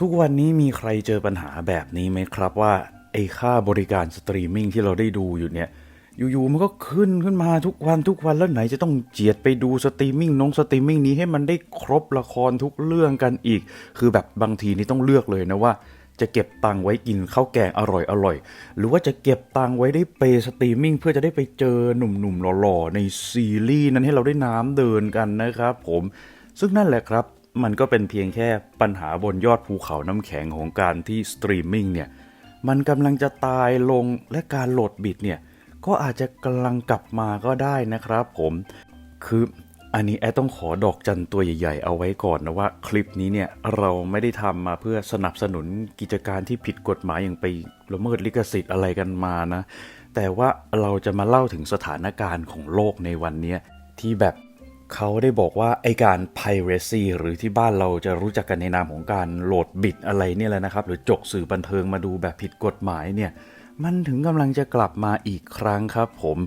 ทุกวันนี้มีใครเจอปัญหาแบบนี้ไหมครับว่า ไอ้ค่าบริการสตรีมมิ่งที่เราได้ดูอยู่เนี่ย อยู่ๆมันก็ขึ้นขึ้นมาทุกวันทุกวันแล้วไหนจะต้องเจียดไปดูสตรีมมิ่งน้องสตรีมมิ่งนี้ให้มันได้ครบละครทุกเรื่องกันอีก คือแบบบางทีนี่ต้องเลือกเลยนะว่าจะเก็บตังไว้กินข้าวแกงอร่อยอร่อยหรือว่าจะเก็บตังไว้ได้เปสตรีมมิ่งเพื่อจะได้ไปเจอหนุ่มๆหล่อๆในซีรีส์นั้นให้เราได้น้ำเดินกันนะครับผมซึ่งนั่นแหละครับ มันก็เป็นเพียงแค่ปัญหาบนยอดภูเขาน้ำแข็งของการที่สตรีมมิ่งเนี่ยมันกำลังจะตายลงและการโหลดบิตเนี่ยก็อาจจะกำลังกลับมาก็ได้นะครับผมคืออันนี้แอดต้องขอดอกจันตัวใหญ่ ๆ เอาไว้ก่อนนะว่าคลิปนี้เนี่ยเราไม่ได้ทำมาเพื่อสนับสนุนกิจการที่ผิดกฎหมายอย่างไปละเมิดลิขสิทธิ์อะไรกันมานะ แต่ว่าเราจะมาเล่าถึงสถานการณ์ของโลกในวันนี้ที่แบบ เขาได้บอกว่าไอการ piracy หรือที่บ้านเราจะรู้จักกันในนามของการโหลดบิตอะไรเนี่ยแหละนะครับ หรือจกสื่อบันเทิงมาดูแบบผิดกฎหมายเนี่ย มันถึงกำลังจะกลับมาอีกครั้งครับผม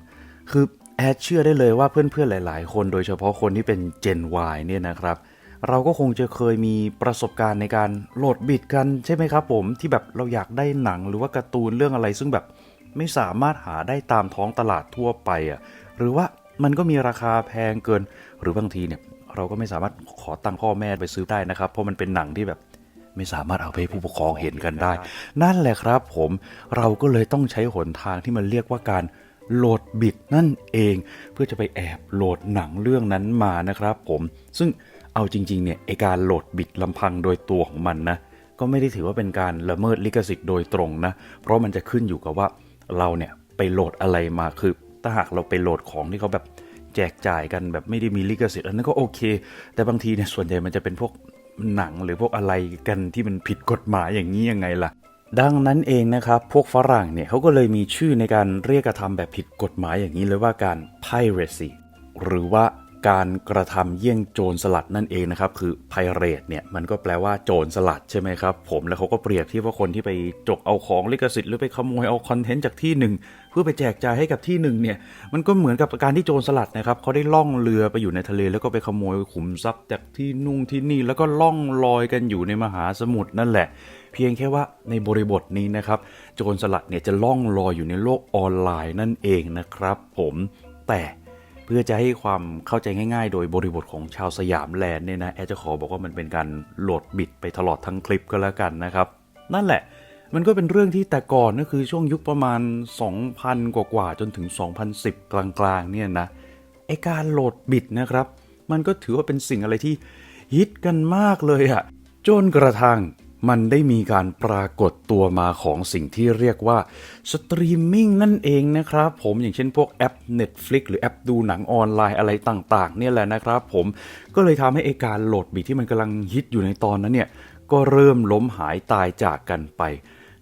คือแอดเชื่อได้เลยว่าเพื่อนๆหลาย ๆ คนโดยเฉพาะคนที่เป็น Gen Y เนี่ยนะครับ เราก็คงจะเคยมีประสบการณ์ในการโหลดบิตกันใช่ไหมครับผมที่แบบเราอยากได้หนังหรือว่าการ์ตูนเรื่องอะไร ซึ่งแบบไม่สามารถหาได้ตามท้องตลาดทั่วไปอะหรือว่ามันก็มีราคาแพงเกิน หรือบางทีเนี่ยเราก็ไม่สามารถขอตังค์พ่อแม่ไปซื้อได้นะครับ เพราะมันเป็นหนังที่แบบไม่สามารถเอาไปให้ผู้ปกครองเห็นกันได้ นั่นแหละครับผมเราก็เลยต้องใช้หนทางที่มันเรียกว่าการโหลดบิตนั่นเอง เพื่อจะไปแอบโหลดหนังเรื่องนั้นมานะครับ ผมซึ่งเอาจริงๆเนี่ยไอการโหลดบิตลำพังโดยตัวของมันนะก็ไม่ได้ถือว่าเป็นการละเมิดลิขสิทธิ์โดยตรงนะ เพราะมันจะขึ้นอยู่กับว่าเราเนี่ยไปโหลดอะไรมาคือถ้าหากเราไปโหลดของที่เขาแบบ แจกจ่ายกันแบบไม่ได้มีลิขสิทธิ์อันนั้นก็โอเค แต่บางทีเนี่ยส่วนใหญ่มันจะเป็นพวกหนังหรือพวกอะไรกันที่มันผิดกฎหมายอย่างนี้ยังไงล่ะ ดังนั้นเองนะครับ พวกฝรั่งเนี่ยเขาก็เลยมีชื่อในการเรียกกระทำแบบผิดกฎหมายอย่างนี้เลยว่าการ piracy หรือว่า การกระทำเยี่ยงโจรสลัดนั่นเองนะครับ คือ pirate เนี่ยมันก็แปลว่าโจรสลัดใช่ไหมครับ ผมแล้วเขาก็เปรียบเที่ว่าคนที่ไปจกเอาของลิขสิทธิ์หรือไปขโมยเอาคอนเทนต์จากที่หนึ่งเพื่อไปแจกจ่ายให้กับที่หนึ่งเนี่ยมันก็เหมือนกับการที่โจรสลัดนะครับเขาได้ล่องเรือไปอยู่ในทะเล แล้วก็ไปขโมยขุมทรัพย์จากที่นุ่งที่นี่แล้วก็ล่องลอยกันอยู่ในมหาสมุทรนั่นแหละ เพียงแค่ว่าในบริบทนี้นะครับโจรสลัดเนี่ยจะล่องลอยอยู่ในโลกออนไลน์นั่นเองนะครับ ผมแต่ พื่อจะให้ความเข้าใจง่ายๆ โดยบริบทของชาวสยามแลนด์เนี่ยนะแอดจะขอบอกว่ามันเป็นการโหลดบิตไปตลอดทั้งคลิปก็แล้วกันนะครับ นั่นแหละมันก็เป็นเรื่องที่แต่ก่อนก็คือช่วงยุคประมาณ 2,000 กว่าๆจนถึง 2010 กลางๆเนี่ยนะไอการโหลดบิตนะครับ มันก็ถือว่าเป็นสิ่งอะไรที่ฮิตกันมากเลยอะจนกระทั่ง มันได้มีการปรากฏตัวมาของสิ่งที่เรียกว่าสตรีมมิ่งนั่นเองนะครับผมอย่างเช่นพวกแอป Netflix หรือแอปดูหนังออนไลน์อะไรต่างๆ เนี่ยแหละนะครับผมก็เลยทำให้ไอการโหลดบิตที่มันกำลังฮิตอยู่ในตอนนั้นเนี่ยก็เริ่มล้มหายตายจากกันไป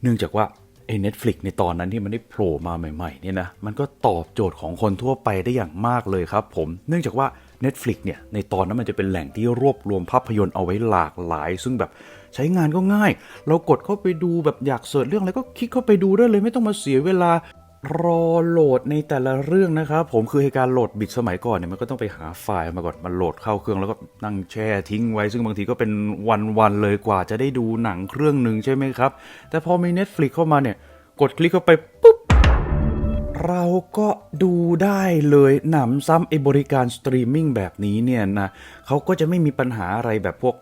เนื่องจากว่าไอ้ Netflix ในตอนนั้นที่มันได้โผล่มาใหม่ๆเนี่ยนะมันก็ตอบโจทย์ของคนทั่วไปได้อย่างมากเลยครับผมเนื่องจากว่า Netflix เนี่ยในตอนนั้นมันจะเป็นแหล่งที่รวบรวมภาพยนตร์เอาไว้หลากหลาย ซึ่งแบบ ใช้งานก็ง่าย เรากดเข้าไปดูแบบอยากเสิร์ชเรื่องอะไรก็คลิกเข้าไปดูได้เลยไม่ต้องมาเสียเวลารอโหลดในแต่ละเรื่องนะครับผมคือให้การโหลดบิดสมัยก่อนเนี่ยมันก็ต้องไปหาไฟล์มาก่อนมาโหลดเข้าเครื่องแล้วก็นั่งแช่ทิ้งไว้ ซึ่งบางทีก็เป็นวันๆเลยกว่าจะได้ดูหนังเครื่องหนึ่งใช่ไหมครับ แต่พอมี Netflix เข้ามาเนี่ย กดคลิกเข้าไป เราก็ดูได้เลยหนำซ้ำไอบริการสตรีมมิ่งแบบนี้เนี่ยนะเขาก็จะไม่มีปัญหาอะไรแบบพวก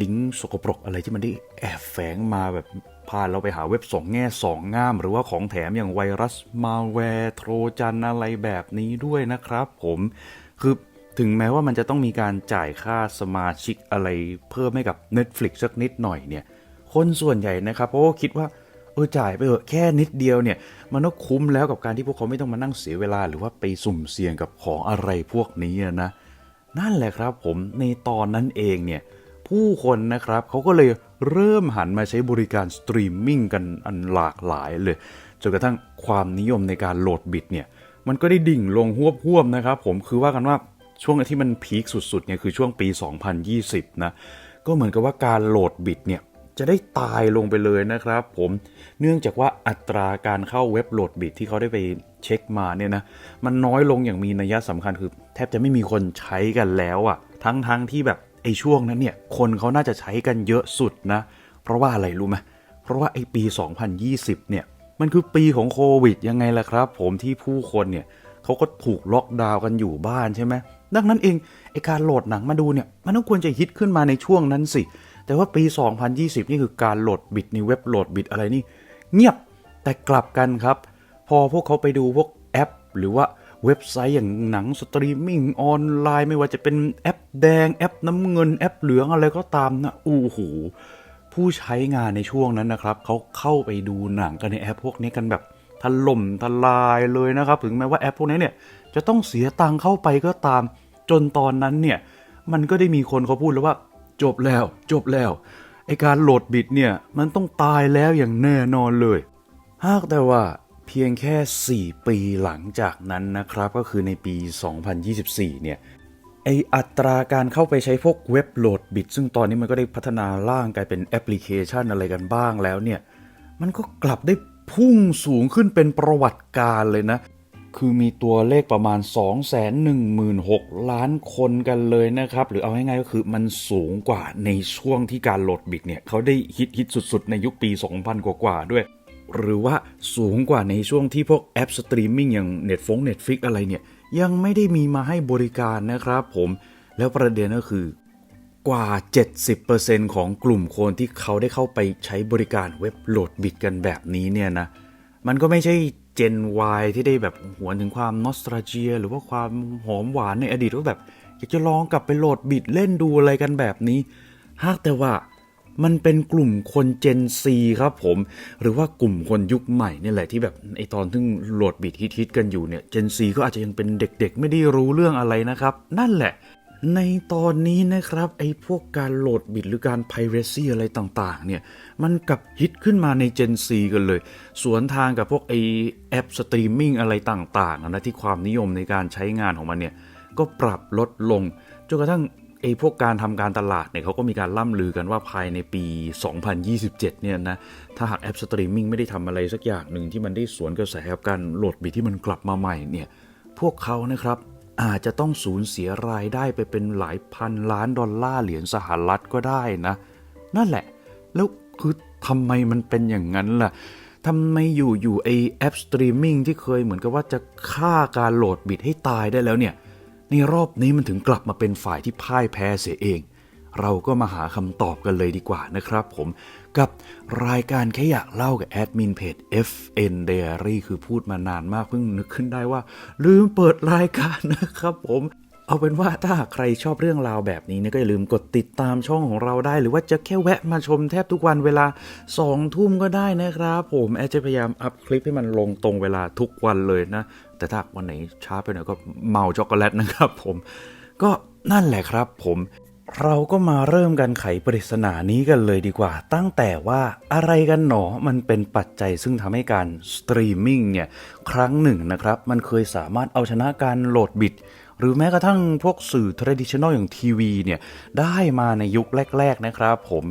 ลิงก์สกปรกอะไรที่มันได้แอบแฝงมาแบบพาเราไปหาเว็บสองแง่สองง่าม หรือว่าของแถมอย่างไวรัสมาแวร์โทรจันอะไรแบบนี้ด้วยนะครับผมคือถึงแม้ว่ามันจะต้องมีการจ่ายค่าสมาชิกอะไรเพิ่มให้กับ Netflix สักนิดหน่อยเนี่ย คนส่วนใหญ่นะครับเพราะว่าคิดว่า ออจ่ายไปเถอะแค่นิดเดียวเนี่ย มันก็คุ้มแล้วกับการที่พวกเขาไม่ต้องมานั่งเสียเวลา หรือว่าไปสุ่มเสี่ยงกับของอะไรพวกนี้นะนั่นแหละครับผมในตอนนั้นเองเนี่ยผู้คนนะครับเขาก็เลยเริ่มหันมาใช้บริการสตรีมมิ่งกันอันหลากหลายเลยจนกระทั่งความนิยมในการโหลดบิตเนี่ยมันก็ได้ดิ่งลงหวบหวบนะครับผมคือว่ากันว่าช่วงที่มันพีคสุดๆเนี่ยคือช่วงปี 2020 นะก็เหมือนกับว่าการโหลดบิตเนี่ย จะได้ตายลงไปเลยนะครับ ผมเนื่องจากว่าอัตราการเข้าเว็บโหลดบิตที่เขาได้ไปเช็คมาเนี่ยนะมันน้อยลงอย่างมีนัยสำคัญคือ แทบจะไม่มีคนใช้กันแล้วอะ่ะ ทั้งๆทที่แบบไอ้ช่วงนั้นเนี่ยคนเขาน่าจะใช้กันเยอะสุดนะ เพราะว่าอะไรรู้ไหมเพราะว่าไอ้ปี 2020 เนี่ยมันคือปีของโควิดยังไงล่ะครับ ผมที่ผู้คนเนี่ยเขาก็ถูกล็อกดาวน์กันอยู่บ้านใช่ไหมดังนั้นเองไอการโหลดหนังมาดูเนี่ยมันต้องควรจะฮิตขึ้นมาในช่วงนั้นสิ แต่ว่าปี 2020 นี่คือการโหลดบิตในเว็บโหลดบิตอะไรนี่ เงียบแต่กลับกันครับ พอพวกเขาไปดูพวกแอป หรือว่าเว็บไซต์อย่างหนังสตรีมมิ่งออนไลน์ ไม่ว่าจะเป็นแอปแดงแอปน้ำเงินแอปเหลืองอะไรก็ตามนะอู้หูผู้ใช้งานในช่วงนั้นนะครับเขาเข้าไปดูหนังกันในแอปพวกนี้กันแบบถล่มทลายเลยนะครับ ถึงแม้ว่าแอปพวกนี้เนี่ยจะต้องเสียตังค์เข้าไปก็ตาม จนตอนนั้นเนี่ยมันก็ได้มีคนเขาพูดแล้วว่า จบแล้ว จบแล้ว ไอการโหลดบิตเนี่ย มันต้องตายแล้วอย่างแน่นอนเลย หากแต่ว่าเพียงแค่ 4 ปีหลังจากนั้นนะครับ ก็คือในปี 2024 เนี่ย ไออัตราการเข้าไปใช้พวกเว็บโหลดบิตซึ่งตอนนี้มันก็ได้พัฒนาร่างกลายเป็นแอปพลิเคชันอะไรกันบ้างแล้วเนี่ย มันก็กลับได้พุ่งสูงขึ้นเป็นประวัติการเลยนะ คือมีตัวเลขประมาณ 216,000 ล้านคนกันเลยนะครับ หรือเอาง่ายๆก็คือมันสูงกว่าในช่วงที่การโหลดบิตเนี่ยเขาได้ฮิตฮิตสุดๆ ในยุคปี 2000 กว่าๆด้วย หรือว่าสูงกว่าในช่วงที่พวกแอปสตรีมมิ่งอย่าง Netflix Netflix อะไรเนี่ย ยังไม่ได้มีมาให้บริการนะครับผมแล้วประเด็นก็คือกว่า 70%ของกลุ่มคนที่เขาได้เข้าไปใช้บริการเว็บโหลดบิตกันแบบนี้เนี่ยนะ มันก็ไม่ใช่ เจน Y ที่ได้แบบหวนถึงความนอสตราเจีย หรือว่าความหอมหวานในอดีตว่าแบบอยากจะลองกลับไปโหลดบิตเล่นดูอะไรกันแบบนี้ หากแต่ว่ามันเป็นกลุ่มคนเจน C ครับผม หรือว่ากลุ่มคนยุคใหม่เนี่ยแหละที่แบบไอตอนที่โหลดบิตฮิตๆกันอยู่เนี่ยเจน C ก็อาจจะยังเป็นเด็กๆ ไม่ได้รู้เรื่องอะไรนะครับ นั่นแหละ ในตอนนี้นะครับไอ้พวกการโหลดบิตหรือการ piracy อะไรต่างๆเนี่ยมันกลับฮิตขึ้นมาใน Gen C กันเลย สวนทางกับพวกไอแอปสตรีมมิ่งอะไรต่างๆนะที่ความนิยมในการใช้งานของมันเนี่ยก็ปรับลดลงจนกระทั่งไอ้พวกการทำการตลาดเนี่ยเขาก็มีการล่ำลือกันว่าภายในปี 2027 เนี่ยนะ ถ้าหากแอปสตรีมมิ่งไม่ได้ทำอะไรสักอย่างหนึ่งที่มันได้สวนกระแสกับการโหลดบิตที่มันกลับมาใหม่เนี่ยพวกเขานะครับ อาจจะต้องสูญเสียรายได้ไปเป็นหลายพันล้านดอลลาร์เหรียญสหรัฐก็ได้นะ นั่นแหละ แล้วคือทำไมมันเป็นอย่างนั้นล่ะทำไมอยู่อยู่ไอแอปสตรีมมิ่งที่เคยเหมือนกับว่าจะฆ่าการโหลดบิตให้ตายได้แล้วเนี่ย ในรอบนี้มันถึงกลับมาเป็นฝ่ายที่พ่ายแพ้เสียเอง เราก็มาหาคำตอบกันเลยดีกว่านะครับผม กับรายการแค่อยากเล่ากับแอดมินเพจ FN Diary คือพูดมานานมากเพิ่งนึกขึ้นได้ว่า ลืมเปิดรายการนะครับผมเอาเป็นว่าถ้าหากใครชอบเรื่องราวแบบนี้เนี่ยก็อย่าลืมกดติดตามช่องของเราได้ หรือว่าจะแค่แวะมาชมแทบทุกวันเวลา2ทุ่มก็ได้นะครับ ผมแอดจะพยายามอัพคลิปให้มันลงตรงเวลาทุกวันเลยนะ แต่ถ้าวันไหนช้าไปหน่อยก็เมาช็อกโกแลตนะครับผมก็นั่นแหละครับผม เราก็มาเริ่มกันไขปริศนานี้กันเลยดีกว่า ตั้งแต่ว่าอะไรกันหนอมันเป็นปัจจัยซึ่งทำให้การสตรีมมิ่งเนี่ยครั้งหนึ่งนะครับ มันเคยสามารถเอาชนะการโหลดบิตหรือแม้กระทั่งพวกสื่อ traditional อย่างทีวีเนี่ยได้มาในยุคแรก ๆนะครับผม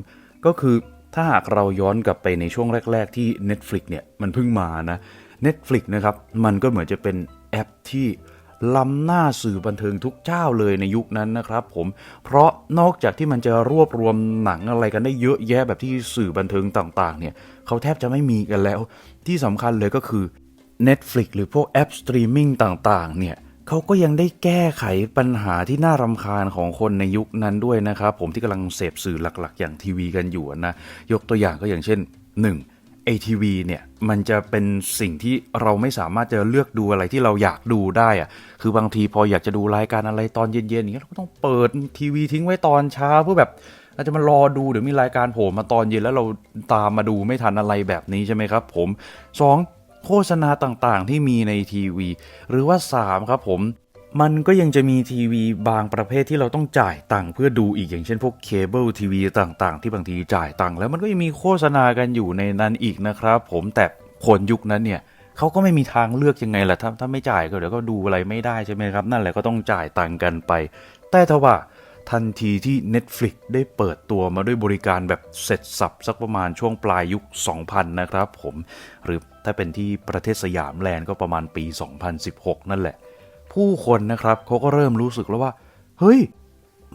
ก็คือถ้าหากเราย้อนกลับไปในช่วงแรก ๆ ที่ Netflix เนี่ยมันเพิ่งมานะ Netflix นะครับมันก็เหมือนจะเป็นแอปที่ ล้ำหน้าสื่อบันเทิงทุกเจ้าเลยในยุคนั้นนะครับผมเพราะนอกจากที่มันจะรวบรวมหนังอะไรกันได้เยอะแยะแบบที่สื่อบันเทิงต่างๆเนี่ยเขาแทบจะไม่มีกันแล้ว ที่สำคัญเลยก็คือ Netflix หรือพวกแอปสตรีมมิ่งต่างๆเนี่ยเขาก็ยังได้แก้ไขปัญหาที่น่ารำคาญของคนในยุคนั้นด้วยนะครับ ผมที่กำลังเสพสื่อหลักๆ อย่างทีวีกันอยู่นะ ยกตัวอย่างก็อย่างเช่น 1. ไอทีวีเนี่ยมันจะเป็นสิ่งที่เราไม่สามารถจะเลือกดูอะไรที่เราอยากดูได้อะคือบางทีพออยากจะดูรายการอะไรตอนเย็นๆอย่างเงี้ยเราก็ต้องเปิดทีวีทิ้งไว้ตอนเช้าเพื่อแบบเราจะมารอดูเดี๋ยวมีรายการโผล่มาตอนเย็นแล้วเราตามมาดูไม่ทันอะไรแบบนี้ใช่ไหมครับ ผม 2. โฆษณาต่างๆที่มีในทีวี หรือว่า 3 ครับผม มันก็ยังจะมีทีวีบางประเภทที่เราต้องจ่ายตังค์เพื่อดูอีกอย่างเช่นพวกเคเบิลทีวีต่างๆ ที่บางทีจ่ายตังค์แล้วมันก็ยังมีโฆษณากันอยู่ในนั้นอีกนะครับผมแต่คนยุคนั้นเนี่ยเขาก็ไม่มีทางเลือกยังไงล่ะถ้าถ้าไม่จ่ายก็เดี๋ยวก็ดูอะไรไม่ได้ใช่ไหมครับ นั่นแหละก็ต้องจ่ายตังค์กันไป แต่ทว่าทันทีที่ Netflix ได้เปิดตัวมาด้วยบริการแบบเสร็จสับสักประมาณช่วงปลายยุค 2000 นะครับผม หรือถ้าเป็นที่ประเทศสยามแลนด์ก็ประมาณปี 2016 นั่นแหละ ผู้คนนะครับเขาก็เริ่มรู้สึกแล้วว่า เฮ้ย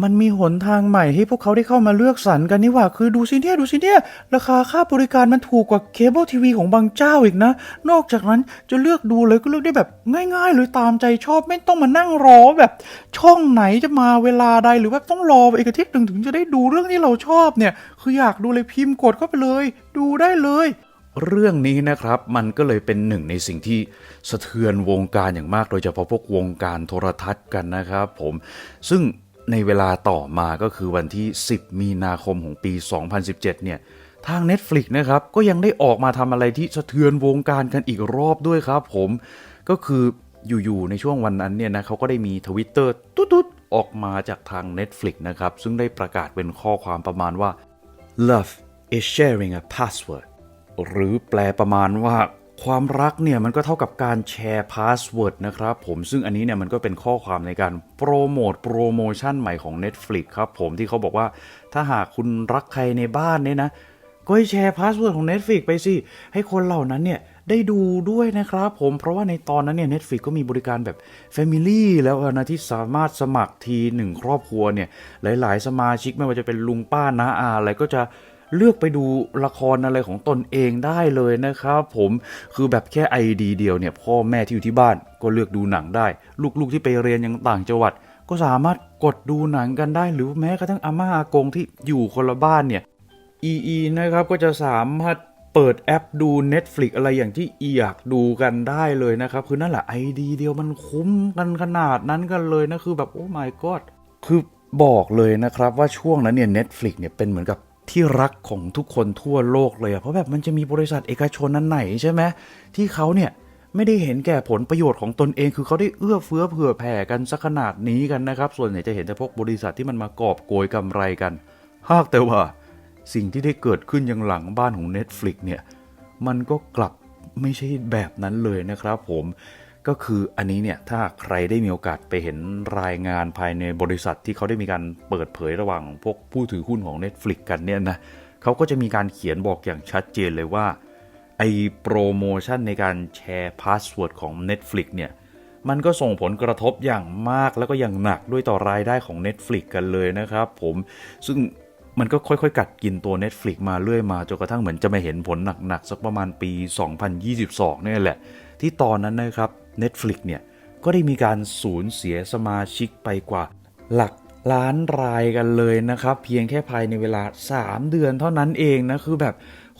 มันมีหนทางใหม่ให้พวกเขาได้เข้ามาเลือกสรรกันนี่หว่า คือดูสิเนี่ยดูสิเนี่ย ราคาค่าบริการมันถูกกว่าเคเบิลทีวีของบางเจ้าอีกนะ นอกจากนั้นจะเลือกดูเลยก็เลือกได้แบบง่ายๆเลยตามใจชอบไม่ต้องมานั่งรอแบบ ช่องไหนจะมาเวลาใดหรือว่าต้องรอไปอีกอาทิตย์หนึ่งถึงจะได้ดูเรื่องที่เราชอบเนี่ย คืออยากดูเลยพิมพ์กดเข้าไปเลย ดูได้เลย เรื่องนี้นะครับมันก็เลยเป็นหนึ่งในสิ่งที่สะเทือนวงการอย่างมาก โดยเฉพาะพวกวงการโทรทัศน์กันนะครับผมซึ่งในเวลาต่อมาก็คือวันที่ 10 มีนาคมของปี 2017 เนี่ยทาง Netflix นะครับก็ยังได้ออกมาทำอะไรที่สะเทือนวงการกันอีกรอบด้วยครับผมก็คืออยู่ๆในช่วงวันนั้นเนี่ยนะเขาก็ได้มีทวิตเตอร์ตุ๊ดๆออกมาจากทาง Netflix นะครับซึ่งได้ประกาศเป็นข้อความประมาณว่า love is sharing a password หรือแปลประมาณว่าความรักเนี่ยมันก็เท่ากับการแชร์พาสเวิร์ดนะครับผมซึ่งอันนี้เนี่ยมันก็เป็นข้อความในการโปรโมทโปรโมชั่นใหม่ของ Netflix ครับผมที่เขาบอกว่าถ้าหากคุณรักใครในบ้านเนี่ยนะ ก็ให้แชร์พาสเวิร์ดของ Netflix ไปสิ ให้คนเหล่านั้นเนี่ยได้ดูด้วยนะครับผมเพราะว่าในตอนนั้นเนี่ย Netflix ก็มีบริการแบบ Family แล้วนะที่สามารถสมัครทีหนึ่งครอบครัวเนี่ยหลาย ๆ สมาชิกไม่ว่าจะเป็นลุงป้าน้าอาอะไรก็จะ เลือกไปดูละครอะไรของตนเองได้เลยนะครับผมคือแบบแค่ไอดีเดียวเนี่ยพ่อแม่ที่อยู่ที่บ้านก็เลือกดูหนังได้ ลูกๆที่ไปเรียนยังต่างจังหวัด ก็สามารถกดดูหนังกันได้ หรือแม้กระทั่งอาม่าอากงที่อยู่คนละบ้านเนี่ย EE นะครับก็จะสามารถเปิดแอปดู Netflix อะไรอย่างที่อีอยากดูกันได้เลยนะครับ คือนั่นแหละไอดีเดียวมันคุ้มกันขนาดนั้นกันเลยนะ คือแบบโอ้ my god คือบอกเลยนะครับว่าช่วงนั้นเนี่ย Netflix เนี่ยเป็นเหมือนกับ ที่รักของทุกคนทั่วโลกเลยอะเพราะแบบมันจะมีบริษัทเอกชนนั้นไหนใช่ไหมที่เขาเนี่ยไม่ได้เห็นแก่ผลประโยชน์ของตนเอง คือเขาได้เอื้อเฟื้อเผื่อแผ่กันสักขนาดนี้กันนะครับ ส่วนใหญ่จะเห็นแต่พวกบริษัทที่มันมากอบโกยกำไรกัน หากแต่ว่าสิ่งที่ได้เกิดขึ้นยังหลังบ้านของ Netflix เนี่ย มันก็กลับไม่ใช่แบบนั้นเลยนะครับผม ก็คืออันนี้เนี่ยถ้าใครได้มีโอกาสไปเห็นรายงานภายในบริษัทที่เขาได้มีการเปิดเผยระหว่างพวกผู้ถือหุ้นของ Netflix กันเนี่ยนะเขาก็จะมีการเขียนบอกอย่างชัดเจนเลยว่าไอ้โปรโมชั่นในการแชร์พาสเวิร์ดของ Netflix เนี่ยมันก็ส่งผลกระทบอย่างมากแล้วก็อย่างหนักด้วยต่อรายได้ของ Netflix กันเลยนะครับผมซึ่งมันก็ค่อยๆ กัดกินตัว Netflix มาเรื่อยมาจนกระทั่งเหมือนจะไมาเห็นผลหนักๆ สักประมาณปี 2022เนี่ยแหละ ที่ตอนนั้นนะครับ Netflix เนี่ยก็ได้มีการสูญเสียสมาชิกไปกว่าหลักล้านรายกันเลยนะครับ เพียงแค่ภายในเวลา 3 เดือนเท่านั้นเองนะคือแบบ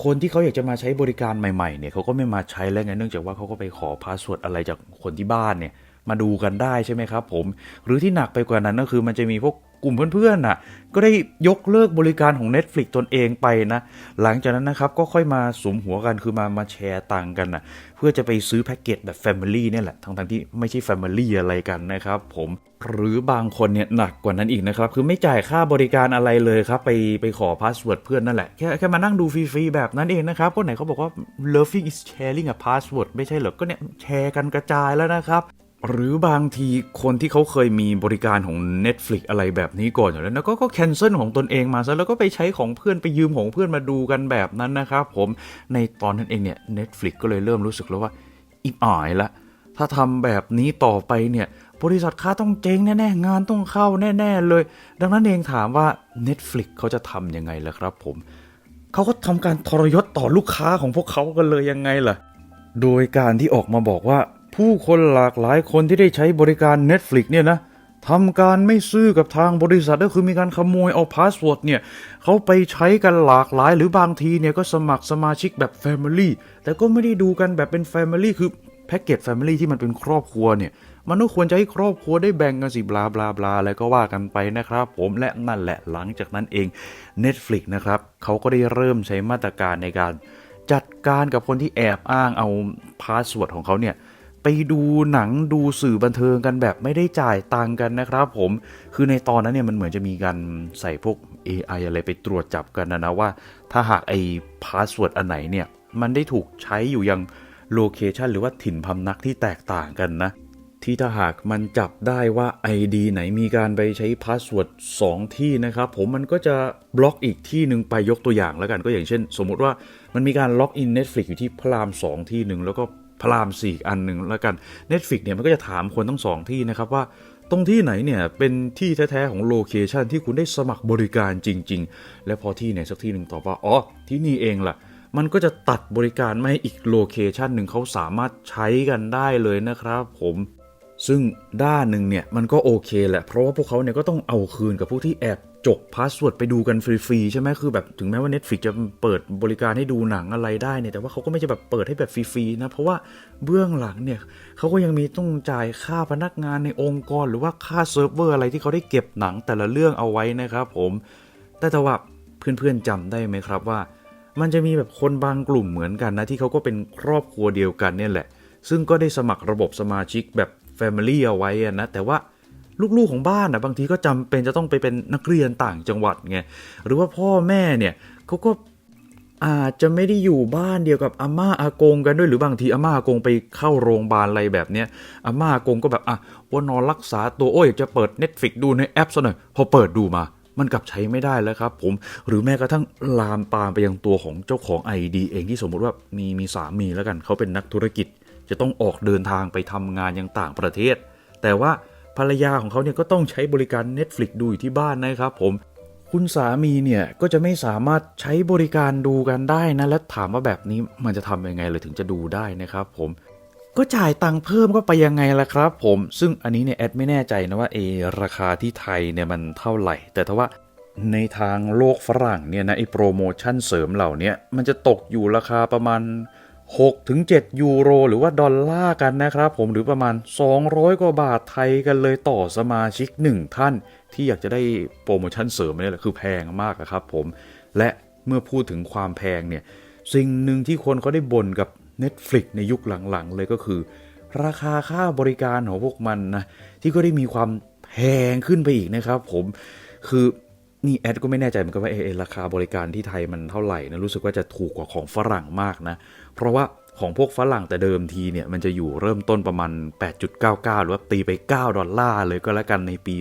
คนที่เขาอยากจะมาใช้บริการใหม่ๆเนี่ยเขาก็ไม่มาใช้แล้วไงเนื่องจากว่าเขาก็ไปขอพาสเวิร์ดอะไรจากคนที่บ้านเนี่ย มาดูกันได้ใช่ไหมครับผมหรือที่หนักไปกว่านั้นก็คือมันจะมีพวกกลุ่มเพื่อนๆน่ะก็ได้ยกเลิกบริการของ Netflix ตนเองไปนะ หลังจากนั้นนะครับก็ค่อยมาสมหัวกันคือมามาแชร์ตังกันนะเพื่อจะไปซื้อแพ็กเกจแบบ Family เนี่ยแหละทั้งๆที่ไม่ใช่ Family อะไรกันนะครับผมหรือบางคนเนี่ยหนักกว่านั้นอีกนะครับ คือไม่จ่ายค่าบริการอะไรเลยครับ ไปไปขอพาสเวิร์ดเพื่อนนั่นแหละ แค่แค่มานั่งดูฟรีๆแบบนั้นเองนะครับก็ไหนเขาบอกว่า loving is sharing a password ไม่ใช่เหรอก็เนี่ยแชร์กันกระจายแล้วนะครับ หรือบางทีคนที่เขาเคยมีบริการของ Netflix อะไรแบบนี้ก่อนอยู่แล้วนะก็ก็แคนเซิลของตนเองมาซะแล้วก็ไปใช้ของเพื่อนไปยืมของเพื่อนมาดูกันแบบนั้นนะครับผมในตอนนั้นเองเนี่ย Netflix ก็เลยเริ่มรู้สึกแล้วว่าอิบอ่ายละ ถ้าทำแบบนี้ต่อไปเนี่ย บริษัทค้าต้องเจ๊งแน่ๆ งานต้องเข้าแน่ ๆ เลย ดังนั้นเองถามว่า Netflix เขาจะทำยังไงล่ะครับผมเขาก็ทำการทรยศต่อลูกค้าของพวกเขากันเลยยังไงล่ะ โดยการที่ออกมาบอกว่า ผู้คนหลากหลายคนที่ได้ใช้บริการ Netflix เนี่ยนะทำการไม่ซื่อกับทางบริษัทก็คือมีการขโมยเอาพาสเวิร์ดเนี่ยเขาไปใช้กันหลากหลายหรือบางทีเนี่ยก็สมัครสมาชิกแบบ Family แต่ก็ไม่ได้ดูกันแบบเป็น Family คือแพ็กเกจ Family ที่มันเป็นครอบครัวเนี่ยมันก็ควรจะให้ครอบครัวได้แบ่งกันสิบลาบลาบลาอะไรก็ว่ากันไปนะครับผมและนั่นแหละหลังจากนั้นเอง Netflix นะครับเขาก็ได้เริ่มใช้มาตรการในการจัดการกับคนที่แอบอ้างเอาพาสเวิร์ดของเขาเนี่ย ไปดูหนังดูสื่อบันเทิงกันแบบไม่ได้จ่ายตังกันนะครับผมคือในตอนนั้นเนี่ยมันเหมือนจะมีการใส่พวก AI อะไรไปตรวจจับกันนะนะว่า ถ้าหากไอ้พาสเวิร์ดอันไหนเนี่ย มันได้ถูกใช้อยู่ยังโลเคชันหรือว่าถิ่นพำนักที่แตกต่างกันนะ ที่ถ้าหากมันจับได้ว่า ID ไหนมีการไปใช้พาสเวิร์ด2ที่นะครับผมมันก็จะบล็อกอีกที่หนึ่งไปยกตัวอย่างแล้วกันก็อย่างเช่น สมมุติว่ามันมีการล็อกอิน Netflix อยู่ที่พระราม 2 ที่หนึ่งแล้วก็ พระราม4อีกอันหนึ่งแล้วกัน Netflix เนี่ยมันก็จะถามคนทั้งสองที่นะครับว่าตรงที่ไหนเนี่ยเป็นที่แท้ ๆ ของโลเคชันที่คุณได้สมัครบริการจริง ๆ และพอที่ไหนสักที่หนึ่งตอบว่าอ๋อที่นี่เองล่ะ มันก็จะตัดบริการไม่ให้อีกโลเคชันหนึ่งเขาสามารถใช้กันได้เลยนะครับผมซึ่งด้านหนึ่งเนี่ยมันก็โอเคแหละ เพราะว่าพวกเขาเนี่ยก็ต้องเอาคืนกับพวกที่แอบ จกพาสเวิร์ดไปดูกันฟรีๆใช่ไหมคือแบบถึงแม้ว่า Netflix จะเปิดบริการให้ดูหนังอะไรได้เนี่ยแต่ว่าเขาก็ไม่จะแบบเปิดให้แบบฟรีๆนะ เพราะว่าเบื้องหลังเนี่ยเขาก็ยังมีต้องจ่ายค่าพนักงานในองค์กร หรือว่าค่าเซิร์ฟเวอร์อะไรที่เขาได้เก็บหนังแต่ละเรื่องเอาไว้นะครับผมแต่แต่ว่าเพื่อนๆจำได้ไหมครับว่า มันจะมีแบบคนบางกลุ่มเหมือนกันนะที่เขาก็เป็นครอบครัวเดียวกันเนี่ยแหละ ซึ่งก็ได้สมัครระบบสมาชิกแบบ Family เอาไว้นะแต่ว่า ลูกๆของบ้านนะบางทีก็จำเป็นจะต้องไปเป็นนักเรียนต่างจังหวัดไงหรือว่าพ่อแม่เนี่ยเขาก็อาจจะไม่ได้อยู่บ้านเดียวกับอาม่าอากงกันด้วยหรือบางทีอาม่าอากงไปเข้าโรงพยาบาลอะไรแบบเนี้ยอาม่าอากงก็แบบอะว่านอนรักษาตัวโอ้ยจะเปิด Netflix ดูในแอปซะหน่อยพอเปิดดูมามันกลับใช้ไม่ได้แล้วครับผมหรือแม้กระทั่งลามปามไปยังตัวของเจ้าของ ID เองที่สมมุติว่ามีมีสามีแล้วกันเขาเป็นนักธุรกิจ จะต้องออกเดินทางไปทำงานยังต่างประเทศ แต่ว่า ภรรยาของเขาเนี่ยก็ต้องใช้บริการ Netflix ดูอยู่ที่บ้านนะครับผมคุณสามีเนี่ยก็จะไม่สามารถใช้บริการดูกันได้นะ และถามว่าแบบนี้มันจะทำยังไงเลยถึงจะดูได้นะครับผมก็จ่ายตังค์เพิ่มก็ไปยังไงล่ะครับ ผมซึ่งอันนี้เนี่ยแอดไม่แน่ใจนะว่าเอราคาที่ไทยเนี่ยมันเท่าไหร่ แต่ถ้าว่าในทางโลกฝรั่งเนี่ยนะไอโปรโมชั่นเสริมเหล่านี้มันจะตกอยู่ราคาประมาณ 6ถึง7ยูโร หรือว่าดอลลาร์กันนะครับผมหรือประมาณ 200 กว่าบาทไทยกันเลยต่อสมาชิก 1 ท่าน ที่อยากจะได้โปรโมชั่นเสริมนี่แหละคือแพงมากครับผม และเมื่อพูดถึงความแพงเนี่ย สิ่งหนึ่งที่คนเขาได้บ่นกับ Netflix ในยุคหลังๆ เลยก็คือ ราคาค่าบริการของพวกมันนะที่ก็ได้มีความแพงขึ้นไปอีกนะครับผมคือ นี่แอดก็ไม่แน่ใจเหมือนกันว่าเออราคาบริการที่ไทยมันเท่าไหร่นะรู้สึกว่าจะถูกกว่าของฝรั่งมากนะ เพราะว่าของพวกฝรั่งแต่เดิมทีเนี่ยมันจะอยู่เริ่มต้นประมาณ 8.99 หรือว่าตีไป 9 ดอลลาร์เลยก็แล้วกันในปี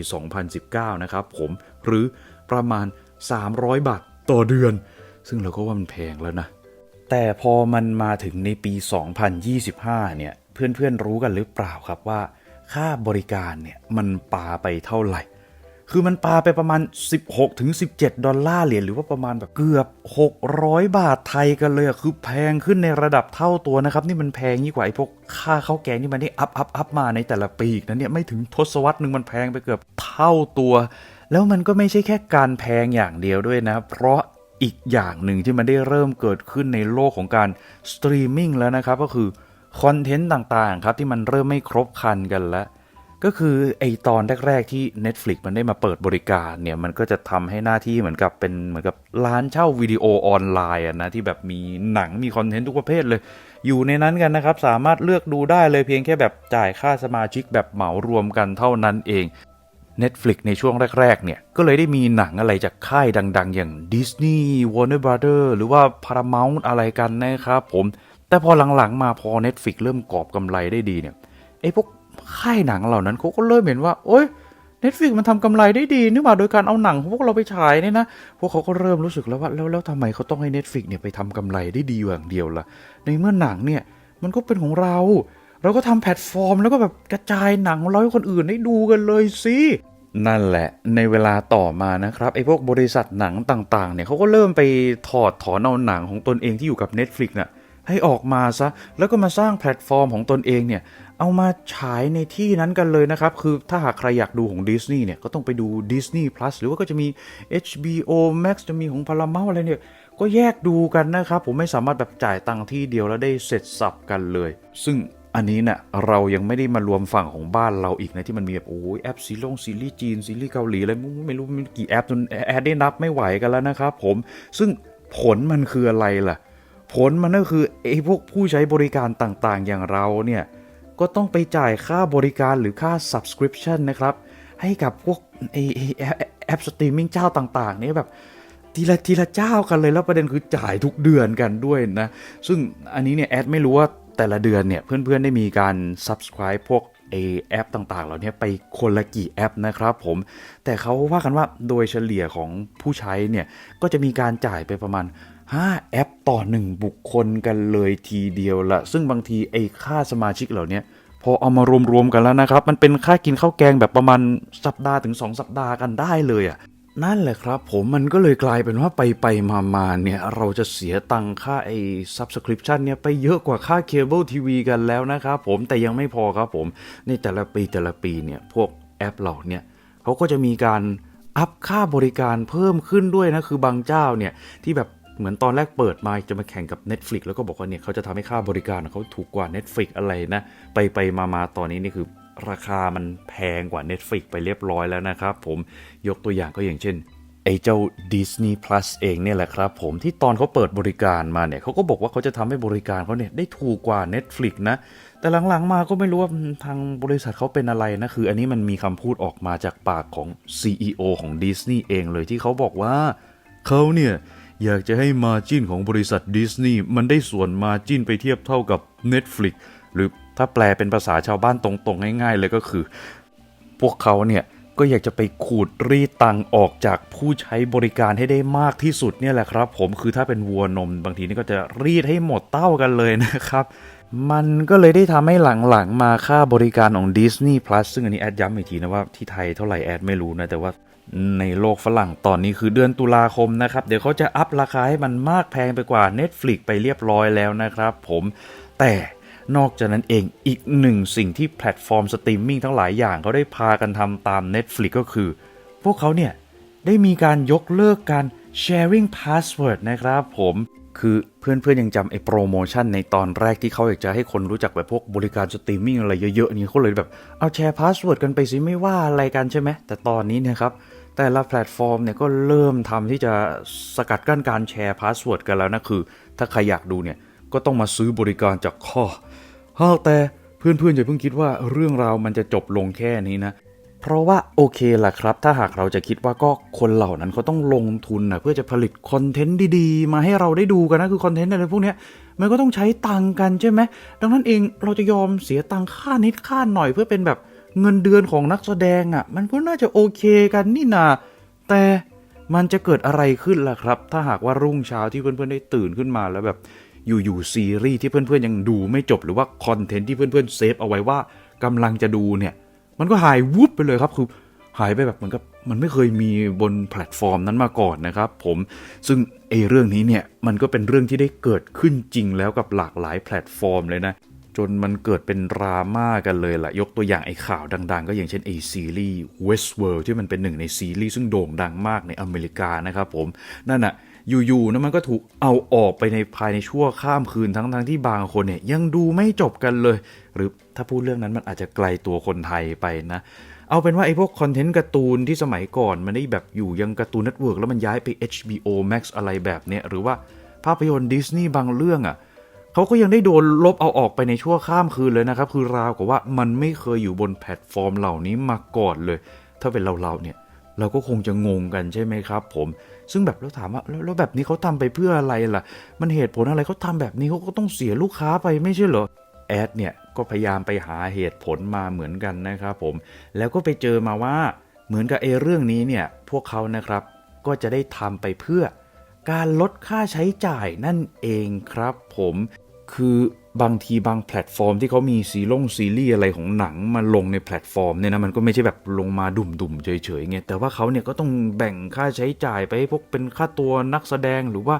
2019 นะครับผมหรือประมาณ 300 บาทต่อเดือน ซึ่งเราก็ว่ามันแพงแล้วนะ แต่พอมันมาถึงในปี 2025 เนี่ยเพื่อนๆรู้กันหรือเปล่าครับว่า ค่าบริการเนี่ยมันปาไปเท่าไหร่ คือมันปาไปประมาณ 16ถึง17 ดอลลาร์เหรียญหรือว่าประมาณแบบเกือบ 600 บาทไทยกันเลยอะคือแพงขึ้นในระดับเท่าตัวนะครับ นี่มันแพงยิ่งกว่าไอ้พวกค่าข้าวแกงที่มันได้อัพอัพอัพมาในแต่ละปีอีกนะเนี่ยไม่ถึงทศวรรษหนึ่งมันแพงไปเกือบเท่าตัว แล้วมันก็ไม่ใช่แค่การแพงอย่างเดียวด้วยนะ เพราะอีกอย่างหนึ่งที่มันได้เริ่มเกิดขึ้นในโลกของการสตรีมมิ่งแล้วนะครับก็คือคอนเทนต์ต่างๆครับที่มันเริ่มไม่ครบคันกันแล้ว ก็คือไอตอนแรกๆที่ Netflix มันได้มาเปิดบริการเนี่ยมันก็จะทำให้หน้าที่เหมือนกับเป็นเหมือนกับร้านเช่าวิดีโอออนไลน์นะที่แบบมีหนังมีคอนเทนต์ทุกประเภทเลย อยู่ในนั้นกันนะครับ สามารถเลือกดูได้เลยเพียงแค่แบบจ่ายค่าสมาชิกแบบเหมารวมกันเท่านั้นเอง Netflix ในช่วงแรก ๆ เนี่ย ก็เลยได้มีหนังอะไรจากค่ายดัง ๆ อย่าง Disney Warner Brother หรือว่า Paramount อะไรกันนะครับผม แต่พอหลังๆมาพอ Netflix เริ่มกอบกำไรได้ดีเนี่ยไอ้พวก ค่ายหนังเหล่านั้นเขาก็เริ่มเห็นว่า โอ๊ย Netflix มันทำกำไรได้ดีนี่หว่าโดยการเอาหนังพวกเราไปฉายเนี่ยนะ พวกเขาก็เริ่มรู้สึกแล้วว่าแล้วแล้วทำไมเขาต้องให้ Netflix เนี่ยไปทำกำไรได้ดีอย่างเดียวล่ะ ในเมื่อหนังเนี่ยมันก็เป็นของเรา เราก็ทำแพลตฟอร์ม แล้วก็แบบกระจายหนังของเราให้คนอื่นได้ดูกันเลยสินั่นแหละในเวลาต่อมานะครับไอ้พวกบริษัทหนังต่างๆเนี่ยเขาก็เริ่มไปถอดถอนเอาหนังของตนเองที่อยู่กับ Netflix น่ะให้ออกมาซะแล้วก็มาสร้างแพลตฟอร์มของตนเองเนี่ย เอามาฉายในที่นั้นกันเลยนะครับ คือถ้าหากใครอยากดูของ Disney เนี่ย ก็ต้องไปดู Disney Plus หรือว่าก็จะมี HBO Max จะมีของ Paramount อะไรเนี่ย ก็แยกดูกันนะครับ ผมไม่สามารถแบบจ่ายตังค์ที่เดียวแล้วได้เสร็จสับกันเลย ซึ่งอันนี้เนี่ยเรายังไม่ได้มารวมฝั่งของบ้านเราอีกนะ ที่มันมีแบบโอ้ยแอปซีรีส์ซีรีส์จีน ซีรีส์เกาหลีอะไรไม่รู้มีกี่แอปจนแอดได้นับไม่ไหวกันแล้วนะครับผมซึ่งผลมันคืออะไรล่ะ ผลมันก็คือไอ้พวกผู้ใช้บริการต่างๆ อย่างเราเนี่ย ก็ต้องไปจ่ายค่าบริการหรือค่า subscription นะครับ ให้กับพวกไอแอปสตรีมมิ่งเจ้าต่างๆนี่แบบทีละทีละเจ้ากันเลยแล้วประเด็นคือจ่ายทุกเดือนกันด้วยนะ ซึ่งอันนี้เนี่ยแอดไม่รู้ว่าแต่ละเดือนเนี่ย เพื่อนๆได้มีการ subscribe พวกไอแอปต่างๆ เหล่านี้ไปคนละกี่แอปนะครับผม แต่เขาว่ากันว่าโดยเฉลี่ยของผู้ใช้เนี่ย ก็จะมีการจ่ายไปประมาณ 5 แอปต่อ 1 บุคคลกันเลยทีเดียวละซึ่งบางทีไอค่าสมาชิกเหล่านี้พอเอามารวมๆกันแล้วนะครับ มันเป็นค่ากินข้าวแกงแบบประมาณสัปดาห์ถึง 2 สัปดาห์กันได้เลยอะนั่นแหละครับผมมันก็เลยกลายเป็นว่าไปไปมามาเนี่ย เราจะเสียตังค่าไอ้ subscription เนี่ยไปเยอะกว่าค่าเคเบิลทีวีกันแล้วนะครับผมแต่ยังไม่พอครับผมในแต่ละปีแต่ละปีเนี่ย พวกแอปเหล่าเนี่ยเขาก็จะมีการอัพค่าบริการเพิ่มขึ้นด้วยนะ คือบางเจ้าเนี่ย ที่แบบ เหมือนตอนแรกเปิดมาจะมาแข่งกับ Netflix แล้วก็บอกว่าเนี่ยเขาจะทำให้ค่าบริการของเขาถูกกว่า Netflix อะไรนะ ไปไปมามาตอนนี้นี่คือราคามันแพงกว่า Netflix ไปเรียบร้อยแล้วนะครับผมยกตัวอย่างก็อย่างเช่นไอ้เจ้า Disney Plus เองเนี่ยแหละครับผมที่ตอนเขาเปิดบริการมาเนี่ยเขาก็บอกว่าเขาจะทำให้บริการเขาเนี่ยได้ถูกกว่า Netflix นะ แต่หลังๆมาก็ไม่รู้ว่าทางบริษัทเขาเป็นอะไรนะ คืออันนี้มันมีคำพูดออกมาจากปากของ CEO ของ Disney เองเลยที่เขาบอกว่าเขาเนี่ย อยากจะให้มาจินของบริษัทดิสนีย์มันได้ส่วนมาจินไปเทียบเท่ากับ Netflix หรือถ้าแปลเป็นภาษาชาวบ้านตรงๆ ง่ายๆ เลยก็คือ พวกเขาเนี่ย ก็อยากจะไปขูดรีดตังออกจากผู้ใช้บริการให้ได้มากที่สุดเนี่ยแหละครับ ผมคือถ้าเป็นวัวนม บางทีนี่ก็จะรีดให้หมดเต้ากันเลยนะครับ มันก็เลยได้ทำให้หลังๆ มาค่าบริการของ Disney Plus ซึ่งอันนี้แอดย้ำอีกทีนะว่าที่ไทยเท่าไหร่แอดไม่รู้นะแต่ว่า ในโลกฝรั่งตอนนี้คือเดือนตุลาคมนะครับ เดี๋ยวเขาจะอัพราคาให้มันมากแพงไปกว่า Netflix ไปเรียบร้อยแล้วนะครับผมแต่นอกจากนั้นเองอีกหนึ่งสิ่งที่แพลตฟอร์มสตรีมมิ่งทั้งหลายอย่างเขาได้พากันทำตาม Netflix ก็คือ พวกเขาเนี่ยได้มีการยกเลิกการ sharing password นะครับผมคือเพื่อนๆยังจำไอ้โปรโมชั่นในตอนแรกที่เขาอยากจะให้คนรู้จักแบบพวกบริการสตรีมมิ่งอะไรเยอะๆนี่เขาเลยแบบเอาแชร์พาสเวิร์ดกันไปสิไม่ว่าอะไรกันใช่ไหมแต่ตอนนี้นะครับ แต่ละแพลตฟอร์มเนี่ยก็เริ่มทำที่จะสกัดกั้นการแชร์พาสเวิร์ดกันแล้วนะคือ ถ้าใครอยากดูเนี่ยก็ต้องมาซื้อบริการจากข้อฮากแต่เพื่อนๆอย่าเพิ่งคิดว่าเรื่องราวมันจะจบลงแค่นี้นะ เพราะว่าโอเคล่ะครับ ถ้าหากเราจะคิดว่าก็คนเหล่านั้นเขาต้องลงทุนนะเพื่อจะผลิตคอนเทนต์ดีๆ มาให้เราได้ดูกันนะคือคอนเทนต์อะไรพวกเนี้ยมันก็ต้องใช้ตังค์กันใช่ไหมดังนั้นเองเราจะยอมเสียตังค่านิดค่าหน่อยเพื่อเป็นแบบ เงินเดือนของนักแสดงอะ่ะ มันก็น่าจะโอเคกันนี่นา แต่มันจะเกิดอะไรขึ้นล่ะครับ ถ้าหากว่ารุ่งเช้าที่เพื่อนๆได้ตื่นขึ้นมาแล้วแบบอยู่ๆซีรีส์ที่เพื่อนๆยังดูไม่จบหรือว่าคอนเทนต์ที่เพื่อนๆเซฟเอาไว้ว่ากำลังจะดูเนี่ย มันก็หายวุบไปเลยครับคือหายไปแบบเหมือนกับมันไม่เคยมีบนแพลตฟอร์มนั้นมาก่อนนะครับ ผมซึ่งไอเรื่องนี้เนี่ยมันก็เป็นเรื่องที่ได้เกิดขึ้นจริงแล้วกับหลากหลายแพลตฟอร์มเลยนะ จนมันเกิดเป็นดราม่ากันเลยแหละยกตัวอย่างไอ้ข่าวดัง ๆ ก็อย่างเช่นไอ้ซีรีส์ Westworld ที่มันเป็นหนึ่งในซีรีส์ซึ่งโด่งดังมากในอเมริกานะครับผม นั่นน่ะอยู่ๆนะมันก็ถูกเอาออกไปในภายในชั่วข้ามคืนทั้งๆที่บางคนเนี่ยยังดูไม่จบกันเลย หรือถ้าพูดเรื่องนั้นมันอาจจะไกลตัวคนไทยไปนะเอาเป็นว่าไอ้พวกคอนเทนต์การ์ตูนที่สมัยก่อน มันได้แบบอยู่ยังการ์ตูนเน็ตเวิร์กแล้วมันย้ายไป HBO Max อะไรแบบเนี้ยหรือว่าภาพยนตร์ดิสนีย์บางเรื่องอะ่ะ เขาก็ยังได้โดนลบเอาออกไปในชั่วข้ามคืนเลยนะครับ คือราวกับว่ามันไม่เคยอยู่บนแพลตฟอร์มเหล่านี้มาก่อนเลย ถ้าเป็นเราๆเนี่ย เราก็คงจะงงกันใช่ไหมครับ ผม ซึ่งแบบเราถามว่าแล้วแล้วแบบนี้เขาทำไปเพื่ออะไรล่ะ มันเหตุผลอะไรเขาทำแบบนี้เขาก็ต้องเสียลูกค้าไปไม่ใช่เหรอแอดเนี่ยก็พยายามไปหาเหตุผลมาเหมือนกันนะครับผม แล้วก็ไปเจอมาว่าเหมือนกับเอเรื่องนี้เนี่ยพวกเขานะครับก็จะได้ทำไปเพื่อ การลดค่าใช้จ่ายนั่นเองครับผมคือบางทีบางแพลตฟอร์มที่เขามีซีรงซีรีส์อะไรของหนังมาลงในแพลตฟอร์มเนี่ยนะมันก็ไม่ใช่แบบลงมาดุ่มๆเฉยๆไงแต่ว่าเขาเนี่ยก็ต้องแบ่งค่าใช้จ่ายไปให้พวกเป็นค่าตัวนักแสดงหรือว่า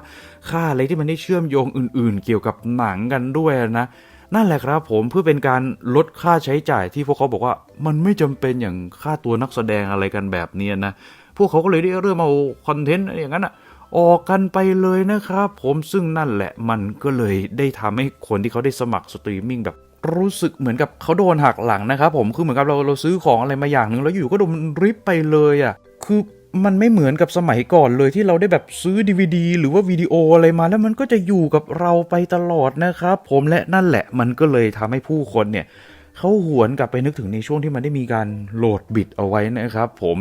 ค่าอะไรที่มันได้เชื่อมโยงอื่นๆ เกี่ยวกับหนังกันด้วยนะนั่นแหละครับผมเพื่อเป็นการลดค่าใช้จ่ายที่พวกเขาบอกว่ามันไม่จำเป็นอย่างค่าตัวนักแสดงอะไรกันแบบนี้นะพวกเขาก็เลยได้เริ่มเอาคอนเทนต์อย่างนั้นอะ ออกกันไปเลยนะครับ ผมซึ่งนั่นแหละมันก็เลยได้ทำให้คนที่เขาได้สมัครสตรีมมิ่งแบบรู้สึกเหมือนกับเขาโดนหักหลังนะครับผมคือเหมือนกับเราเราซื้อของอะไรมาอย่างหนึ่งแล้วอยู่ก็โดนริบไปเลยอะ่ะคือมันไม่เหมือนกับสมัยก่อนเลยที่เราได้แบบซื้อ DVD หรือว่าวิดีโออะไรมาแล้วมันก็จะอยู่กับเราไปตลอดนะครับ ผมและนั่นแหละมันก็เลยทำให้ผู้คนเนี่ยเขาหวนกลับไปนึกถึงในช่วงที่มันได้มีการโหลดบิตเอาไว้นะครับ ผม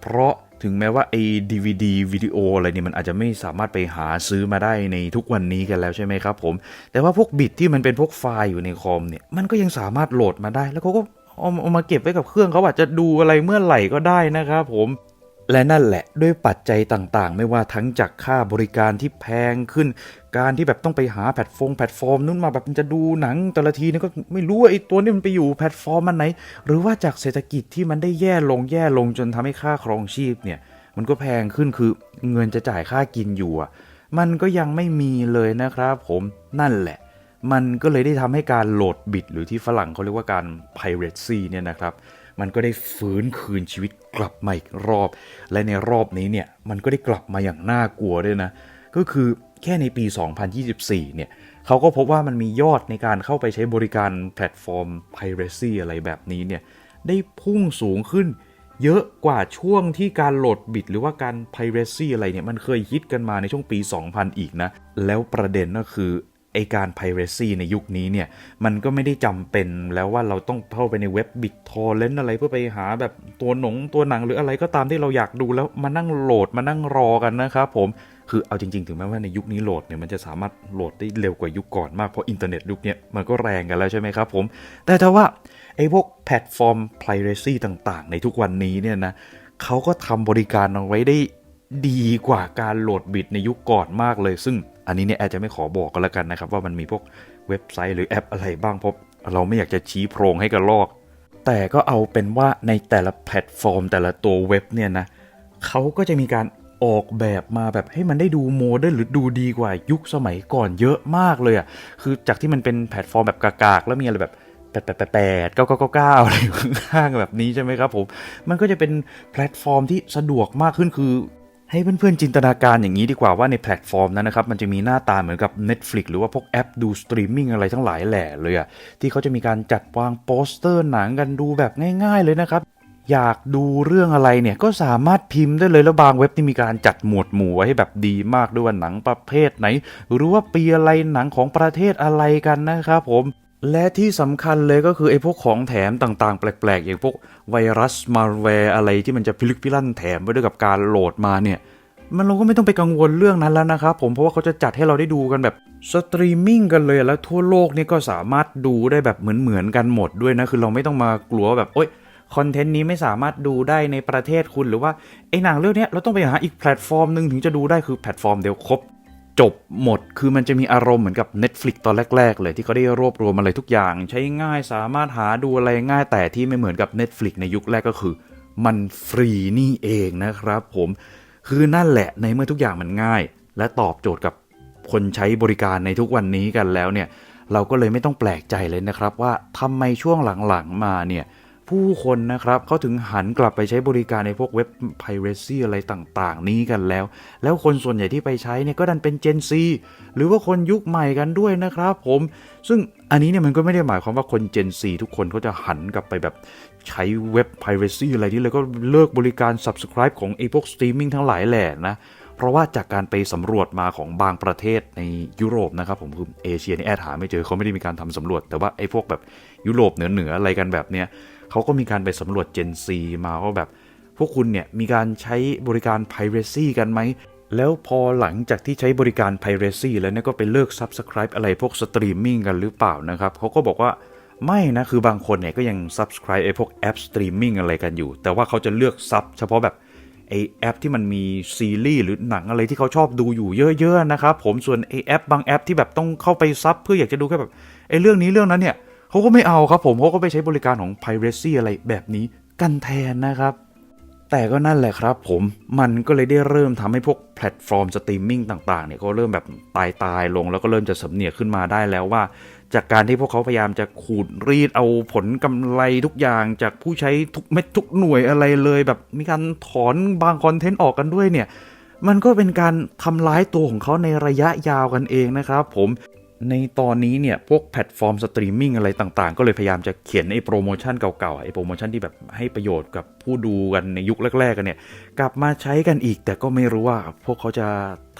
เพราะ ถึงแม้ว่าไอ้ DVD วิดีโออะไรเนี่ยมันอาจจะไม่สามารถไปหาซื้อมาได้ในทุกวันนี้กันแล้วใช่ไหมครับผม แต่ว่าพวกบิตที่มันเป็นพวกไฟล์อยู่ในคอมเนี่ยมันก็ยังสามารถโหลดมาได้ แล้วเขาก็เอามาเก็บไว้กับเครื่องเขาอาจจะดูอะไรเมื่อไหร่ก็ได้นะครับผม และนั่นแหละด้วยปัจจัยต่างๆ ไม่ว่าทั้งจากค่าบริการที่แพงขึ้น การที่แบบต้องไปหาแพลตฟอร์มแพลตฟอร์มนู้นมาแบบมันจะดูหนังแต่ละทีนี่ก็ไม่รู้ว่าไอ้ตัวนี้มันไปอยู่แพลตฟอร์มมันไหน หรือว่าจากเศรษฐกิจที่มันได้แย่ลงแย่ลงจนทำให้ค่าครองชีพเนี่ย มันก็แพงขึ้นคือเงินจะจ่ายค่ากินอยู่อะมันก็ยังไม่มีเลยนะครับ ผมนั่นแหละ มันก็เลยได้ทำให้การโหลดบิตหรือที่ฝรั่งเขาเรียกว่าการ piracy เนี่ยนะครับ มันก็ได้ฟื้นคืนชีวิตกลับมาอีกรอบ และในรอบนี้เนี่ยมันก็ได้กลับมาอย่างน่ากลัวด้วยนะก็คือแค่ในปี 2024 เนี่ยเขาก็พบว่ามันมียอดในการเข้าไปใช้บริการแพลตฟอร์ม piracy อะไรแบบนี้เนี่ยได้พุ่งสูงขึ้นเยอะกว่าช่วงที่การโหลดบิตหรือว่าการ piracy อะไรเนี่ยมันเคยฮิตกันมาในช่วงปี 2000 อีกนะ แล้วประเด็นก็คือ ไอการ piracy ในยุคนี้เนี่ย มันก็ไม่ได้จำเป็นแล้วว่าเราต้องเข้าไปในเว็บบิตทอร์เรนอะไรเพื่อไปหาแบบตัวหนงตัวหนังหรืออะไรก็ตามที่เราอยากดูแล้วมานั่งโหลดมานั่งรอกันนะครับผมคือเอาจริงๆ ถึงแม้ว่าในยุคนี้โหลดเนี่ยมันจะสามารถโหลดได้เร็วกว่ายุคก่อนมากเพราะอินเทอร์เน็ตยุคนี้มันก็แรงกันแล้วใช่ไหมครับผม แต่ถ้าว่าไอ้พวกแพลตฟอร์ม piracy ต่างๆ ในทุกวันนี้เนี่ยนะเขาก็ทำบริการเอาไว้ได้ ดีกว่าการโหลดบิตในยุคก่อนมากเลย ซึ่งอันนี้เนี่ยอาจจะไม่ขอบอกกันแล้วกันนะครับ ว่ามันมีพวกเว็บไซต์หรือแอปอะไรบ้างเพราะเราไม่อยากจะชี้โพรงให้กันลอก แต่ก็เอาเป็นว่าในแต่ละแพลตฟอร์ม แต่ละตัวเว็บเนี่ยนะเขาก็จะมีการออกแบบมาแบบให้มันได้ดูโมเดิร์นหรือดูดีกว่ายุคสมัยก่อนเยอะมากเลยอะ่ะคือจากที่มันเป็นแพลตฟอร์มแบบกากๆแล้วมีอะไรแบบแปดแปดแปดแปดเก้าเก้าเก้าเก้าอะไรอยู่ข้างแบบนี้ใช่ไหมครับผม มันก็จะเป็นแพลตฟอร์มที่สะดวกมากขึ้นคือ ให้เพื่อนๆจินตนาการอย่างนี้ดีกว่าว่าในแพลตฟอร์มนั้นนะครับ มันจะมีหน้าตาเหมือนกับ Netflix หรือว่าพวกแอปดูสตรีมมิ่งอะไรทั้งหลายแหล่เลยอะที่เขาจะมีการจัดวางโปสเตอร์หนังกันดูแบบง่าย ๆ เลยนะครับ อยากดูเรื่องอะไรเนี่ยก็สามารถพิมพ์ได้เลยแล้วบางเว็บที่มีการจัดหมวดหมู่ไว้ให้แบบดีมากด้วยว่าหนังประเภทไหน หรือว่าปีอะไรหนังของประเทศอะไรกันนะครับผม และที่สำคัญเลยก็คือไอ้พวกของแถมต่างๆ แปลกๆ อย่างพวกไวรัสมาแวร์อะไรที่มันจะพิลึกพิลั่นแถมไปด้วยกับการโหลดมาเนี่ย มันเราก็ไม่ต้องไปกังวลเรื่องนั้นแล้วนะครับผมเพราะว่าเขาจะจัดให้เราได้ดูกันแบบสตรีมมิ่งกันเลยแล้วทั่วโลกนี่ก็สามารถดูได้แบบเหมือนๆกันหมดด้วยนะ คือเราไม่ต้องมากลัวแบบโอ๊ยคอนเทนต์นี้ไม่สามารถดูได้ในประเทศคุณหรือว่าไอ้หนังเรื่องนี้เราต้องไปหาอีกแพลตฟอร์มหนึ่งถึงจะดูได้คือแพลตฟอร์มเดียวครบ จบหมด คือมันจะมีอารมณ์เหมือนกับ Netflix ตอนแรก ๆ เลยที่เขาได้รวบรวมอะไรทุกอย่าง ใช้ง่ายสามารถหาดูอะไรง่ายแต่ที่ไม่เหมือนกับ Netflix ในยุคแรกก็คือ มันฟรีนี่เองนะครับผมคือนั่นแหละในเมื่อทุกอย่างมันง่าย และตอบโจทย์กับคนใช้บริการในทุกวันนี้กันแล้วเนี่ยเราก็เลยไม่ต้องแปลกใจเลยนะครับว่าทำไมช่วงหลังๆมาเนี่ย ผู้คนนะครับเขาถึงหันกลับไปใช้บริการในพวกเว็บ Piracy อะไรต่างๆ นี้กันแล้ว แล้วคนส่วนใหญ่ที่ไปใช้เนี่ยก็ดันเป็น Gen Z หรือว่าคนยุคใหม่กันด้วยนะครับผม ซึ่งอันนี้เนี่ยมันก็ไม่ได้หมายความว่าคน Gen Z ทุกคนเขาจะหันกลับไปแบบใช้เว็บ Piracy อะไรที่เลยก็เลิกบริการ Subscribe ของไอ้พวกสตรีมมิ่งทั้งหลายแหละนะเพราะว่าจากการไปสำรวจมาของบางประเทศในยุโรปนะครับผมคือเอเชียนี่แอดหาไม่เจอเขาไม่ได้มีการทำสำรวจ แต่ว่าไอ้พวกแบบยุโรปเหนือๆอะไรกันแบบเนี้ย เขาก็มีการไปสำรวจ Gen Z มาว่าแบบ พวกคุณเนี่ยมีการใช้บริการ Piracy กันไหม แล้วพอหลังจากที่ใช้บริการ Piracy แล้วเนี่ยก็ไปเลิก Subscribe อะไรพวกสตรีมมิ่งกันหรือเปล่านะครับเขาก็บอกว่าไม่นะ คือบางคนเนี่ยก็ยัง Subscribe ไอ้พวกแอปสตรีมมิ่งอะไรกันอยู่ แต่ว่าเขาจะเลือกซับเฉพาะแบบไอแอปที่มันมีซีรีส์หรือหนังอะไรที่เขาชอบดูอยู่เยอะๆนะครับผมส่วนไอแอปบางแอปที่แบบต้องเข้าไปซับเพื่ออยากจะดูแค่แบบไอเรื่องนี้เรื่องนั้นเนี่ย เขาก็ไม่เอาครับผมเขาก็ไปใช้บริการของ Piracy อะไรแบบนี้กันแทนนะครับ แต่ก็นั่นแหละครับผมมันก็เลยได้เริ่มทำให้พวกแพลตฟอร์มสตรีมมิ่งต่างๆเนี่ยก็เริ่มแบบตายตายๆลงแล้วก็เริ่มจะสำเนียกขึ้นมาได้แล้วว่า จากการที่พวกเขาพยายามจะขูดรีดเอาผลกำไรทุกอย่างจากผู้ใช้ทุกเม็ดทุกหน่วยอะไรเลย แบบมีการถอนบางคอนเทนต์ออกกันด้วยเนี่ยมันก็เป็นการทำร้ายตัวของเขาในระยะยาวกันเองนะครับผม ในตอนนี้เนี่ย พวกแพลตฟอร์มสตรีมมิ่งอะไรต่างๆ ก็เลยพยายามจะเขียนไอ้โปรโมชั่นเก่าๆ ไอ้โปรโมชั่นที่แบบให้ประโยชน์กับผู้ดูกันในยุคแรกๆ กันเนี่ย กลับมาใช้กันอีก แต่ก็ไม่รู้ว่าพวกเขาจะ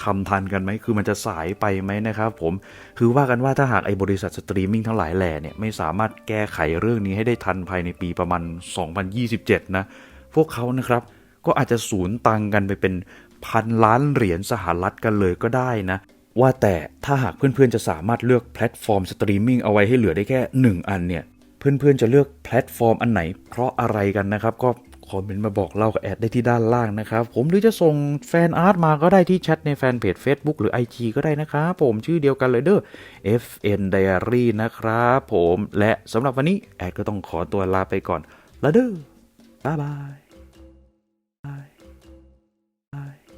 ทำทันกันไหม คือมันจะสายไปไหมนะครับผม คือว่ากันว่าถ้าหากไอ้บริษัทสตรีมมิ่งทั้งหลายแหล่เนี่ยไม่สามารถแก้ไขเรื่องนี้ให้ได้ทันภายในปีประมาณ 2027 นะ พวกเขานะครับก็อาจจะสูญตังค์กันไปเป็นพันล้านเหรียญสหรัฐกันเลยก็ได้นะ ว่าแต่ถ้าหากเพื่อนๆจะสามารถเลือกแพลตฟอร์มสตรีมมิ่งเอาไว้ให้เหลือได้แค่ 1 อันเนี่ย เพื่อนๆจะเลือกแพลตฟอร์มอันไหน เพราะอะไรกันนะครับ ก็คอมเมนต์มาบอกเล่ากับแอดได้ที่ด้านล่างนะครับ ผมหรือจะส่งแฟนอาร์ตมาก็ได้ที่แชทในแฟนเพจ Facebook หรือ IG ก็ได้นะครับผมชื่อเดียวกันเลยเด้อ FN Diary นะครับผมและสำหรับวันนี้แอดก็ต้องขอตัวลาไปก่อนล้วเด้อบ๊ายบาย